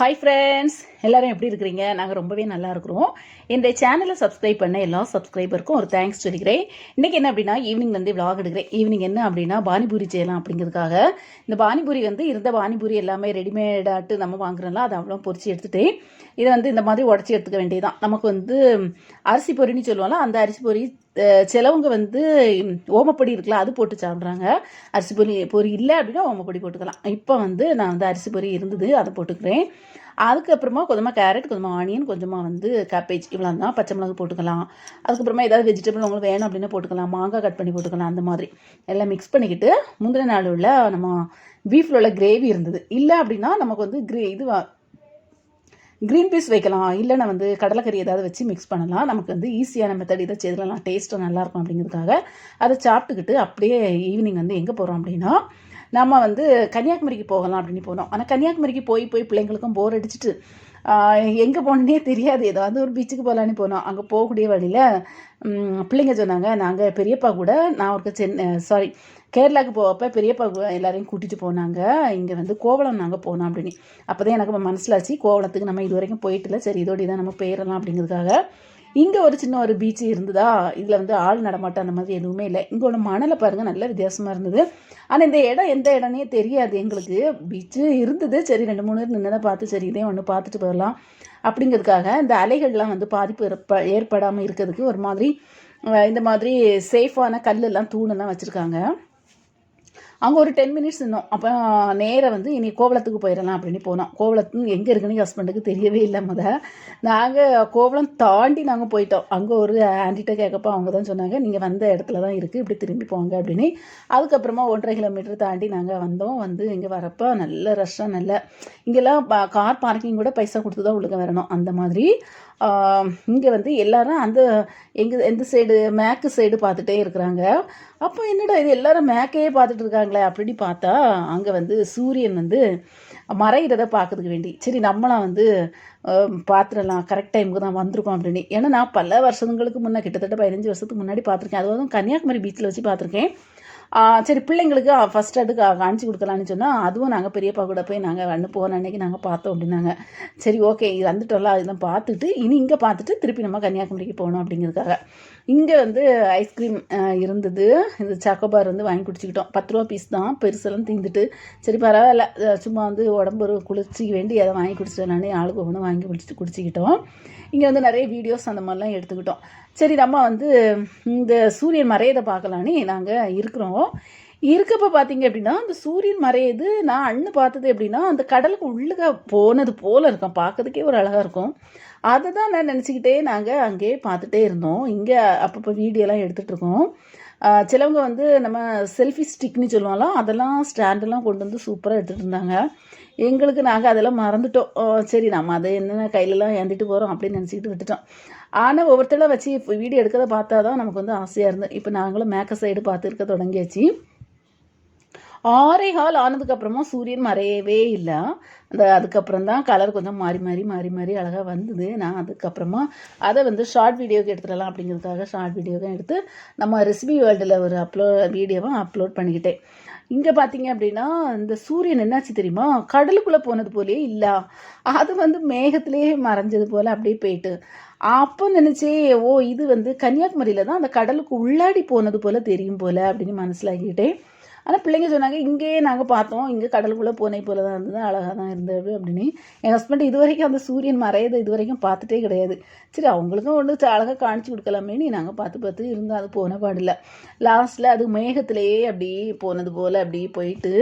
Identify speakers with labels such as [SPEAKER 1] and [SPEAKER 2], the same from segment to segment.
[SPEAKER 1] Hi friends எல்லோரும் எப்படி இருக்கிறீங்க? நாங்கள் ரொம்பவே நல்லா இருக்கிறோம். இந்த சேனலை சப்ஸ்கிரைப் பண்ண எல்லா சப்ஸ்கிரைபருக்கும் ஒரு தேங்க்ஸ் சொல்லிக்கிறேன். இன்றைக்கி என்ன அப்படின்னா ஈவினிங் வந்து vlog எடுக்கிறேன். ஈவினிங் என்ன அப்படின்னா பானிபூரி செய்யலாம் அப்படிங்கிறதுக்காக. இந்த பானிபூரி வந்து இருந்த பானிபூரி எல்லாமே ரெடிமேடாட்டு நம்ம வாங்குறோம்ல அதை அவ்வளோ பொறிச்சு எடுத்துகிட்டு இதை வந்து இந்த மாதிரி உடச்சி எடுத்துக்க வேண்டியதுதான். நமக்கு வந்து அரிசி பொரின்னு சொல்லுவோம்ல அந்த அரிசி பொரி சிலவங்க வந்து ஓமப்பொடி இருக்கலாம் அது போட்டு சாப்பிட்றாங்க. அரிசி பொரி பொரி இல்லை அப்படின்னா ஓமப்பொடி போட்டுக்கலாம். இப்போ வந்து நான் வந்து அரிசி பொரி இருந்தது அதை போட்டுக்கிறேன். அதுக்கப்புறமா கொஞ்சமாக கேரட் கொஞ்சமாக ஆனியன் கொஞ்சமாக வந்து கேபேஜ் இவ்வளோ தான் பச்சை மிளகு போட்டுக்கலாம். அதுக்கப்புறமா ஏதாவது வெஜிடபிள் உங்களுக்கு வேணும் அப்படின்னா போட்டுக்கலாம். மாங்காய் கட் பண்ணி போட்டுக்கலாம் அந்த மாதிரி. எல்லாம் மிக்ஸ் பண்ணிக்கிட்டு முந்தின நாள் உள்ள நம்ம பீஃபில் உள்ள கிரேவி இருந்தது. இல்லை அப்படின்னா நமக்கு வந்து கிரே இது க்ரீன் பீஸ் வைக்கலாம். இல்லைன்னா வந்து கடலைக்கறி ஏதாவது வச்சு மிக்ஸ் பண்ணலாம். நமக்கு வந்து ஈஸியான மெத்தட் இதை செய்தலாம் டேஸ்ட்டும் நல்லாயிருக்கும் அப்படிங்கிறதுக்காக அதை சாப்பிட்டுக்கிட்டு அப்படியே ஈவினிங் வந்து எங்கே போகிறோம் அப்படின்னா நம்ம வந்து கன்னியாகுமரிக்கு போகலாம் அப்படின்னு போனோம். ஆனால் கன்னியாகுமரிக்கு போய் போய் பிள்ளைங்களுக்கும் போர் அடிச்சிட்டு எங்கே போனே தெரியாது. ஏதாவது ஒரு பீச்சுக்கு போகலான்னு போனோம். அங்கே போகக்கூடிய வழியில் பிள்ளைங்க சொன்னாங்க நாங்கள் பெரியப்பா கூட நான் ஒரு சென்னை சாரி கேரளாவுக்கு போகிறப்ப பெரியப்பா எல்லாரையும் கூட்டிகிட்டு போனாங்க. இங்கே வந்து கோவளம் நாங்கள் போனோம் அப்படின்னு. அப்போ தான் எனக்கு மனசிலாச்சு. கோவளத்துக்கு நம்ம இது வரைக்கும் போயிட்டு இல்லை. சரி இதோடி தான் நம்ம போயிடலாம் அப்படிங்கிறதுக்காக. இங்கே ஒரு சின்ன ஒரு பீச்சு இருந்ததா? இதில் வந்து ஆள் நடமாட்டம் அந்த மாதிரி எதுவுமே இல்லை. இங்கே ஒன்று மணலை பாருங்கள் நல்ல வித்தியாசமாக இருந்தது. ஆனால் இந்த இடம் எந்த இடம்னே தெரியாது எங்களுக்கு. பீச்சு இருந்தது. சரி ரெண்டு மூணு பேர் நின்று பார்த்து சரி இதே ஒன்று பார்த்துட்டு போயிடலாம் அப்படிங்கிறதுக்காக இந்த அலைகள்லாம் வந்து பாதிப்பு ஏற்ப ஏற்படாமல் இருக்கிறதுக்கு ஒரு மாதிரி இந்த மாதிரி சேஃபான கல்லெல்லாம் தூணெல்லாம் வச்சுருக்காங்க. அங்கே ஒரு டென் மினிட்ஸ் இருந்தோம். அப்போ நேராக வந்து இனி கோவளத்துக்கு போயிடலாம் அப்படின்னு போனோம். கோவளத்துன்னு எங்கே இருக்குன்னு ஹஸ்பண்டுக்கு தெரியவே இல்லை முத. நாங்கள் கோவளம் தாண்டி நாங்கள் போயிட்டோம். அங்கே ஒரு ஆண்டிகிட்ட கேட்கப்போ அவங்க தான் சொன்னாங்க நீங்கள் வந்த இடத்துல தான் இருக்குது இப்படி திரும்பி போங்க அப்படின்னு. அதுக்கப்புறமா ஒன்றரை கிலோமீட்டர் தாண்டி நாங்கள் வந்தோம். வந்து இங்கே வரப்போ நல்ல ரஷ்ஷாக நல்ல இங்கெல்லாம் கார் பார்க்கிங் கூட பைசா கொடுத்து தான் உள்ளுக்க வரணும். அந்த மாதிரி இங்கே வந்து எல்லாரும் அந்த எங்கள் எந்த சைடு மேற்கு சைடு பார்த்துட்டே இருக்கிறாங்க. அப்போ என்னடா இது எல்லாரும் மேக்கையே பார்த்துட்டு இருக்காங்களே அப்படி பார்த்தா அங்கே வந்து சூரியன் வந்து மறைகிறத பார்க்கறதுக்கு வேண்டி. சரி நம்மளாம் வந்து பார்த்துடலாம் கரெக்ட் டைமுக்கு தான் வந்திருக்கோம் அப்படின்னு. ஏன்னா நான் பல வருஷங்களுக்கு முன்னே கிட்டத்தட்ட பதினஞ்சு வருஷத்துக்கு முன்னாடி பார்த்துருக்கேன். அதுவும் கன்னியாகுமரி பீச்சில் வச்சு பார்த்துருக்கேன். சரி பிள்ளைங்களுக்கு ஃபஸ்ட் அதுக்கு காமிச்சு கொடுக்கலான்னு சொன்னால் அதுவும் நாங்கள் பெரியப்பா கூட போய் நாங்கள் வந்து போன அன்னைக்கு நாங்கள் பார்த்தோம் அப்படின்னாங்க. சரி ஓகே இது வந்துட்டோம்ல இதெல்லாம் பார்த்துட்டு இனி இங்கே பார்த்துட்டு திருப்பி நம்ம கன்னியாகுமரிக்கு போகணும் அப்படிங்கிறதுக்காக. இங்கே வந்து ஐஸ்கிரீம் இருந்தது. இந்த சாக்கோபார் வந்து வாங்கி குடிச்சிக்கிட்டோம். பத்து ரூபா பீஸ் தான். பெருசெல்லாம் தீந்துட்டு சரி பரவாயில்ல. சும்மா வந்து உடம்பு ஒரு குளிர்ச்சிக்கு வேண்டி அதை வாங்கி குடிச்சிடலான்னு ஆளுக்கு ஒன்று வாங்கி குடிச்சிட்டு குடிச்சிக்கிட்டோம். இங்கே வந்து நிறைய வீடியோஸ் அந்த மாதிரிலாம் எடுத்துக்கிட்டோம். சரி நம்ம வந்து இந்த சூரியன் மறையதை பார்க்கலான்னு நாங்கள் இருக்கிறோம். இருக்கப்ப பார்த்தீங்க அப்படின்னா அந்த சூரியன் மறையுது நான் அண்ணு பார்த்தது எப்படின்னா அந்த கடலுக்கு உள்ளுக போனது போல இருக்கும். பார்க்கறதுக்கே ஒரு அழகாக இருக்கும். அதை தான் நான் நினச்சிக்கிட்டே நாங்கள் அங்கேயே பார்த்துட்டே இருந்தோம். இங்கே அப்பப்போ வீடியோலாம் எடுத்துகிட்டு இருக்கோம். சிலவங்க வந்து நம்ம செல்ஃபி ஸ்டிக்னு சொல்லுவாங்களோ அதெல்லாம் ஸ்டாண்டெல்லாம் கொண்டு வந்து சூப்பராக எடுத்துகிட்டு இருந்தாங்க. எங்களுக்கு நாங்கள் அதெல்லாம் மறந்துட்டோம். ஓ, சரி நம்ம அதை என்னென்ன கையிலலாம் ஏந்திட்டு போகிறோம் அப்படின்னு நினச்சிக்கிட்டு விட்டுட்டோம். ஆனால் ஒவ்வொருத்தரும் வச்சு இப்போ வீடியோ எடுக்கிறத பார்த்தா தான் நமக்கு வந்து ஆசையாக இருந்தது இப்போ நாங்களும் மேக்க சைடு பார்த்துருக்க தொடங்கியாச்சு. ஆறே கால் ஆனதுக்கப்புறமா சூரியன் மறையவே இல்லை. அந்த அதுக்கப்புறம் தான் கலர் கொஞ்சம் மாறி மாறி மாறி மாறி அழகாக வந்தது. நான் அதுக்கப்புறமா அதை வந்து ஷார்ட் வீடியோக்கு எடுத்துடலாம் அப்படிங்கிறதுக்காக ஷார்ட் வீடியோவும் எடுத்து நம்ம ரெசிபி வேர்ல்டில் ஒரு அப்லோ வீடியோவை அப்லோட் பண்ணிக்கிட்டேன். இங்கே பார்த்தீங்க அப்படின்னா இந்த சூரியன் என்னாச்சு தெரியுமா? கடலுக்குள்ளே போனது போலயே இல்லை. அது வந்து மேகத்திலேயே மறைஞ்சது போல் அப்படியே போயிட்டு. அப்போ நினச்சே ஓ இது வந்து கன்னியாகுமரியில் தான் அந்த கடலுக்கு உள்ளாடி போனது போல் தெரியும் போல் அப்படின்னு மனசிலாக்கிட்டேன் ஆனால் பிள்ளைங்க சொன்னாங்க இங்கேயே நாங்கள் பார்த்தோம். இங்கே கடலுக்குள்ளே போனே போல தான் இருந்தது. அழகாக தான் இருந்தது அப்படின்னு. என் ஹஸ்பண்ட் இது வரைக்கும் அந்த சூரியன் மறையதை இது வரைக்கும் பார்த்துட்டே கிடையாது. சரி அவங்களுக்கும் ஒன்று அழகாக காணிச்சு நீ நாங்கள் பார்த்து பார்த்து இருந்தோம் அது போன பாடில்ல லாஸ்ட்டில் அது மேகத்திலேயே அப்படியே போனது போல் அப்படியே போயிட்டு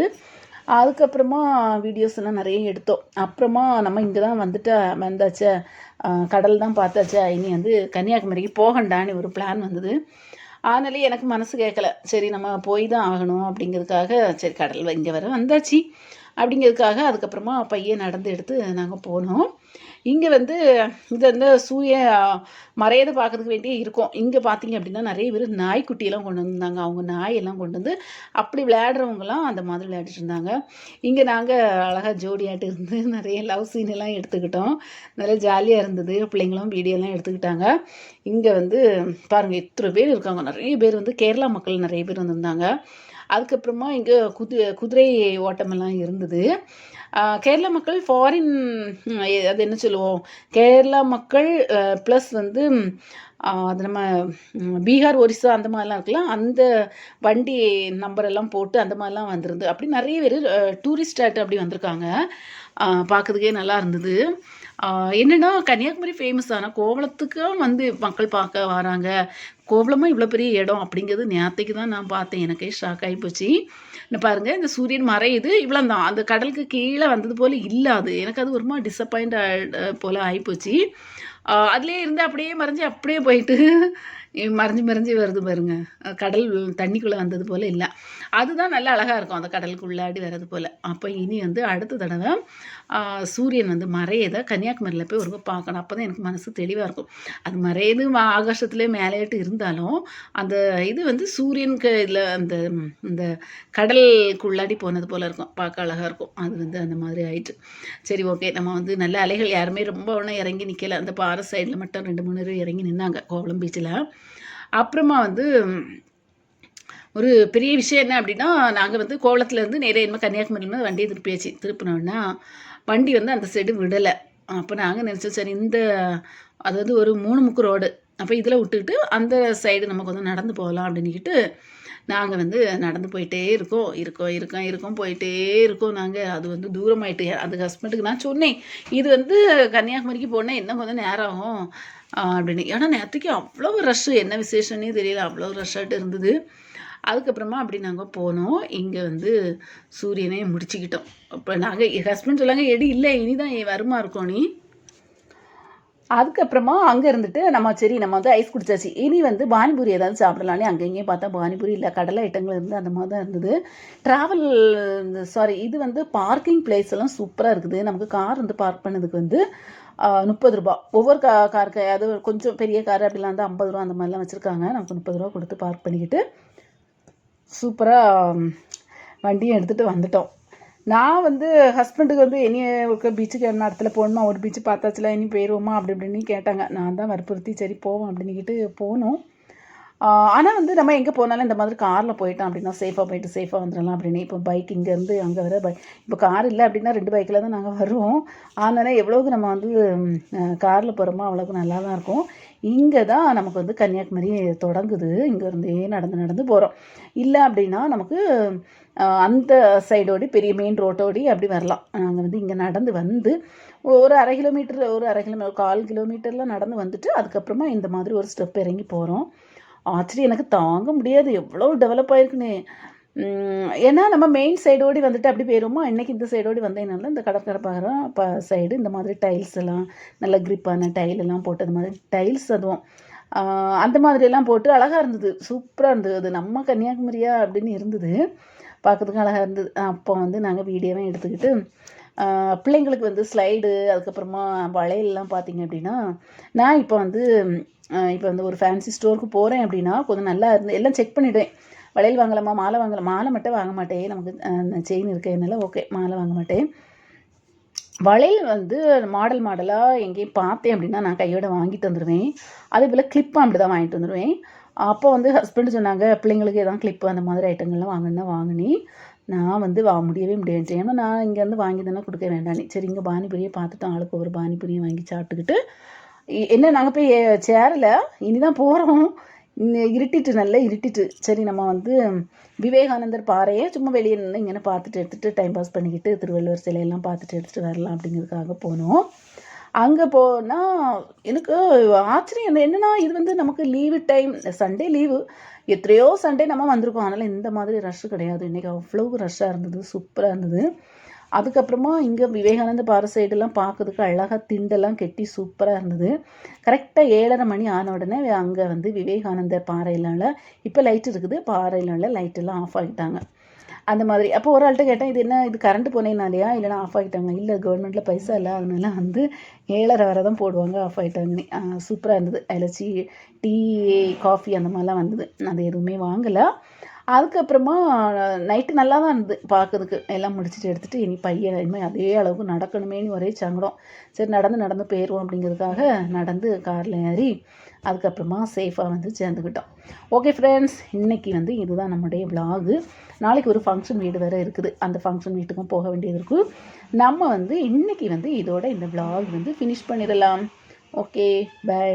[SPEAKER 1] அதுக்கப்புறமா வீடியோஸ் எல்லாம் நிறைய எடுத்தோம். அப்புறமா நம்ம இங்கே தான் வந்துட்டு வந்தாச்சே? கடல் தான் பார்த்தாச்சா? இனி வந்து கன்னியாகுமரிக்கு போகண்டான்னு ஒரு பிளான் வந்தது. ஆனாலே எனக்கு மனசு கேட்கல. சரி நம்ம போய் தான் ஆகணும் அப்படிங்கிறதுக்காக சரி கடல் இங்கே வர வந்தாச்சு. அப்படிங்கிறதுக்காக அதுக்கப்புறமா பையன் நடந்து எடுத்து நாங்கள் போனோம். இங்கே வந்து இது வந்து சூரிய மறையதை பார்க்கறதுக்கு வேண்டியே இருக்கும். இங்கே பார்த்தீங்க அப்படின்னா நிறைய பேர் நாய்க்குட்டியெல்லாம் கொண்டு வந்திருந்தாங்க. அவங்க நாயெல்லாம் கொண்டு வந்து அப்படி விளையாடுறவங்கலாம் அந்த மாதிரி விளையாடிட்டு இருந்தாங்க. இங்கே நாங்கள் அழகாக ஜோடியாட்டு இருந்து நிறைய லவ் சீன் எல்லாம் எடுத்துக்கிட்டோம். நல்லா ஜாலியாக இருந்தது. பிள்ளைங்களும் வீடியோலாம் எடுத்துக்கிட்டாங்க. இங்கே வந்து பாருங்கள் எத்தனை பேர் இருக்காங்க. நிறைய பேர் வந்து கேரளா மக்கள் நிறைய பேர் வந்திருந்தாங்க. அதுக்கப்புறமா இங்கே குது குதிரை ஓட்டமெல்லாம் இருந்தது. கேரளா மக்கள் ஃபாரின் அது என்ன சொல்லுவோம்? கேரளா மக்கள் ப்ளஸ் வந்து அது நம்ம பீகார் ஒரிசா அந்த மாதிரிலாம் இருக்கலாம் அந்த வண்டி நம்பரெல்லாம் போட்டு அந்த மாதிரிலாம் வந்திருந்து அப்படி நிறைய பேர் டூரிஸ்ட் ஆட்டு அப்படி வந்திருக்காங்க. பார்க்கறதுக்கே நல்லா இருந்தது. என்னென்னா கன்னியாகுமரி ஃபேமஸ் ஆனால் கோவளத்துக்கும் வந்து மக்கள் பார்க்க வராங்க. கோவளமாக இவ்வளோ பெரிய இடம் அப்படிங்கிறது நேற்றுக்கு தான் நான் பார்த்தேன். எனக்கே ஷாக் ஆகி போச்சு. இந்த பாருங்க இந்த சூரியன் மறையுது. இவ்வளோ தான் அந்த கடலுக்கு கீழே வந்தது போல் இல்லாது. எனக்கு அது ஒருமா டிசப்பாயிண்ட் போல் ஆகிப்போச்சு அதுலேயே இருந்து அப்படியே மறைஞ்சு அப்படியே போயிட்டு மறைஞ்சு மறைஞ்சு வருது பாருங்க. கடல் தண்ணிக்குள்ளே வந்தது போல் இல்லை. அதுதான் நல்லா அழகாக இருக்கும் அந்த கடலுக்குள்ளாடி வர்றது போல். அப்போ இனி வந்து அடுத்த தடவை சூரியன் வந்து மறையதை கன்னியாகுமரியில் போய் ஒரு பார்க்கணும். அப்போ தான் எனக்கு மனசு தெளிவாக இருக்கும். அது மறையது வா- ஆகாசத்துலேயே மேலேட்டு இருந்தாலும் அந்த இது வந்து சூரியனுக்கு இதில் அந்த இந்த கடலுக்குள்ளாடி போனது போல் இருக்கும். பார்க்க அழகாக இருக்கும். அது வந்து அந்த மாதிரி ஆயிட்டு. சரி ஓகே. நம்ம வந்து நல்ல அலைகள் யாருமே ரொம்ப ஒன்றும் இறங்கி நிற்கலை அந்த பாறை சைடில் மட்டும் ரெண்டு மூணு பேர் இறங்கி நின்னாங்க. கோவளம் பீச்சில் அப்புறமா வந்து ஒரு பெரிய விஷயம் என்ன அப்படின்னா நாங்கள் வந்து கோவளத்துலேருந்து நேரே என்ன கன்னியாகுமரியிலேருந்து வண்டியை திருப்பியாச்சு திருப்பினோன்னா வண்டி வந்து அந்த சைடு விடலை. அப்போ நாங்கள் நினச்சோம் சரி இந்த அது வந்து ஒரு மூணு முக்கு ரோடு அப்போ இதில் விட்டுக்கிட்டு அந்த சைடு நம்ம கொஞ்சம் நடந்து போகலாம் அப்படின்னுக்கிட்டு நாங்கள் வந்து நடந்து போயிட்டே இருக்கோம். இருக்கோம் இருக்கோம் இருக்கோம் போயிட்டே இருக்கோம் நாங்கள் அது வந்து தூரமாயிட்டு அது ஹஸ்பண்டுக்கு நான் சொன்னேன். இது வந்து கன்னியாகுமரிக்கு போனால் இன்னும் கொஞ்சம் நேரம் ஆகும் அப்படின்னு. ஏன்னா நேரத்துக்கு அவ்வளோ ரஷ்ஷு என்ன விசேஷன்னே தெரியல. அவ்வளோ ரஷ்ஷாட்டு இருந்தது. அதுக்கப்புறமா அப்படி நாங்கள் போனோம். இங்கே வந்து சூரியனே முடிச்சுக்கிட்டோம். அப்போ நாங்கள் ஹஸ்பண்ட் சொல்லாங்க எடி இல்லை இனிதான் வருமா இருக்கோம் நீ? அதுக்கப்புறமா அங்கே இருந்துட்டு நம்ம சரி நம்ம வந்து ஐஸ் குடிச்சாச்சு. இனி வந்து பானிபூரி ஏதாவது சாப்பிடலாம்னே அங்கே இங்கேயும் பார்த்தா பானிபூரி இல்லை கடலை ஐட்டங்கள் இருந்து அந்த மாதிரி தான் இருந்தது ட்ராவல் சாரி இது வந்து பார்க்கிங் பிளேஸ் எல்லாம் சூப்பராக இருக்குது. நமக்கு கார் வந்து பார்க் பண்ணதுக்கு வந்து முப்பது ரூபா. ஒவ்வொரு கா காருக்கு அது கொஞ்சம் பெரிய கார் அப்படிலாம் வந்து ஐம்பது ரூபா அந்த மாதிரிலாம் வச்சுருக்காங்க. நமக்கு முப்பது ரூபா கொடுத்து பார்க் பண்ணிக்கிட்டு சூப்பராக வண்டியும் எடுத்துகிட்டு வந்துட்டோம். நான் வந்து ஹஸ்பண்டுக்கு வந்து இனி ஒரு பீச்சுக்கு என்ன இடத்துல போகணுமா? ஒரு பீச்சு பார்த்தாச்சுல இனி போயிடுவோமா அப்படி இப்படின்னு கேட்டாங்க. நான் தான் வற்புறுத்தி சரி போவோம் அப்படின்னுக்கிட்டு போனோம். ஆனால் வந்து நம்ம எங்கே போனாலும் இந்த மாதிரி காரில் போயிட்டோம் அப்படின்னா சேஃபாக போயிட்டு சேஃபாக வந்துடலாம் அப்படின்னு. இப்போ பைக் இங்கேருந்து அங்கே வர பைக் இப்போ கார் இல்லை அப்படின்னா ரெண்டு பைக்கில் தான் நாங்கள் வருவோம். அதனால எவ்வளோக்கு நம்ம வந்து காரில் போகிறோமோ அவ்வளோக்கு நல்லா தான் இருக்கும். இங்கே தான் நமக்கு வந்து கன்னியாகுமரி தொடங்குது. இங்கேருந்தே நடந்து நடந்து போகிறோம் இல்லை அப்படின்னா நமக்கு அந்த சைடோடி பெரிய மெயின் ரோட்டோடி அப்படி வரலாம். நாங்கள் வந்து இங்கே நடந்து வந்து ஒரு அரை கிலோமீட்டர் ஒரு அரை கிலோமீட்டர் கால் கிலோமீட்டரில் நடந்து வந்துட்டு அதுக்கப்புறமா இந்த மாதிரி ஒரு ஸ்டெப் இறங்கி போகிறோம் ஆச்சரியம் எனக்கு தாங்க முடியாது. எவ்வளோ டெவலப் ஆயிருக்குன்னு ஏன்னா நம்ம மெயின் சைடோடி வந்துட்டு அப்படி போயிருமோ? இன்றைக்கி இந்த சைடோடி வந்ததுனால இந்த கடற்கரை இப்போ ப சைடு இந்த மாதிரி டைல்ஸ் எல்லாம் நல்ல கிரிப்பான டைல் எல்லாம் போட்டு மாதிரி டைல்ஸ் அதுவும். அந்த மாதிரியெல்லாம் போட்டு அழகாக இருந்தது. சூப்பராக இருந்தது. அது நம்ம கன்னியாகுமரியா அப்படின்னு இருந்தது. பார்க்கறதுக்கு அழகாக இருந்தது. அப்போ வந்து நாங்கள் வீடியோவே எடுத்துக்கிட்டு பிள்ளைங்களுக்கு வந்து ஸ்லைடு அதுக்கப்புறமா வளையல்லாம் பார்த்தீங்க அப்படின்னா நான் இப்போ வந்து இப்போ வந்து ஒரு ஃபேன்சி ஸ்டோருக்கு போகிறேன் அப்படின்னா கொஞ்சம் நல்லா இருந்து எல்லாம் செக் பண்ணிவிடுவேன் வளையல் வாங்கலாமா மாலை வாங்கலாம் மாலை மட்டும் வாங்க மாட்டேன். நமக்கு செயின் இருக்கிறதுனால ஓகே மாலை வாங்க மாட்டேன். வளையல் வந்து மாடல் மாடலாக எங்கேயும் பார்த்தேன் அப்படின்னா நான் கையோட வாங்கிட்டு வந்துடுவேன் அதே போல் கிளிப்பும் அப்படி தான் வாங்கிட்டு வந்துடுவேன் அப்போ வந்து ஹஸ்பண்ட் சொன்னாங்க பிள்ளைங்களுக்கு எதாவது கிளிப்பு அந்த மாதிரி ஐட்டங்கள்லாம் வாங்கினா வாங்கினி. நான் வந்து வா முடியவே முடியாது ஏன்னா நான் இங்கேருந்து வாங்கி தானே கொடுக்க வேண்டாம். சரி இங்கே பானிபூரியை பார்த்துட்டு ஆளுக்கு ஒரு பானிபூரியை வாங்கி சாப்பிட்டுக்கிட்டு என்ன நாங்கள் போய் சேரலை. இனி தான் போகிறோம் இருட்டிட்டு நல்லா இருட்டிட்டு. சரி நம்ம வந்து விவேகானந்தர் பாறையை சும்மா வெளியே நின்று இங்கே பார்த்துட்டு எடுத்துகிட்டு டைம் பாஸ் பண்ணிக்கிட்டு திருவள்ளுவர் சிலையெல்லாம் பார்த்துட்டு எடுத்துகிட்டு வரலாம் அப்படிங்கிறதுக்காக போனோம். அங்கே போனால் எனக்கு ஆச்சரியம். என்னென்னா இது வந்து நமக்கு லீவு டைம் சண்டே லீவு எத்தனையோ சண்டே நம்ம வந்திருக்கோம். அதனால் இந்த மாதிரி ரஷ் கிடையாது. இன்றைக்கி அவ்வளோ ரஷ்ஷாக இருந்தது. சூப்பராக இருந்தது. அதுக்கப்புறமா இங்கே விவேகானந்த பாறை சைடெல்லாம் பார்க்கறதுக்கு அழகாக திண்டெல்லாம் கெட்டி சூப்பராக இருந்தது. கரெக்டாக ஏழரை மணி ஆன உடனே அங்கே வந்து விவேகானந்த பாறையிலால இப்போ லைட் இருக்குது. பாறையிலால லைட்டெல்லாம் ஆஃப் ஆகிட்டாங்க அந்த மாதிரி. அப்போ ஒரு ஆள்கிட்ட கேட்டேன் இது என்ன இது கரண்ட் போனேனாலையா இல்லைனா ஆஃப் ஆகிட்டாங்க இல்லை கவர்மெண்ட்டில் பைசா இல்லை. அதனால வந்து ஏழரை வரை தான் போடுவாங்க ஆஃப் ஆகிட்டாங்கன்னு சூப்பராக இருந்தது. அலச்சி டீ காஃபி அந்த மாதிரிலாம் வந்தது. அது எதுவுமே வாங்கலை. அதுக்கப்புறமா நைட்டு நல்லா தான் இருந்தது பார்க்கறதுக்கு. எல்லாம் முடிச்சுட்டு எடுத்துகிட்டு இனி பையன் இனிமேல் அதே அளவுக்கு நடக்கணுமேனு ஒரே சங்கடம். சரி நடந்து நடந்து போயிடுவோம் அப்படிங்கிறதுக்காக நடந்து காரில் ஏறி அதுக்கப்புறமா சேஃபாக வந்து சேர்ந்துக்கிட்டோம். ஓகே ஃப்ரெண்ட்ஸ் இன்றைக்கி வந்து இதுதான் நம்முடைய விலாகு நாளைக்கு ஒரு ஃபங்க்ஷன் வீடு வேறு இருக்குது. அந்த ஃபங்க்ஷன் வீட்டுக்கும் போக வேண்டியது இருக்கும் நம்ம வந்து இன்றைக்கி வந்து இதோட இந்த விலாக் வந்து ஃபினிஷ் பண்ணிடலாம். Okay bye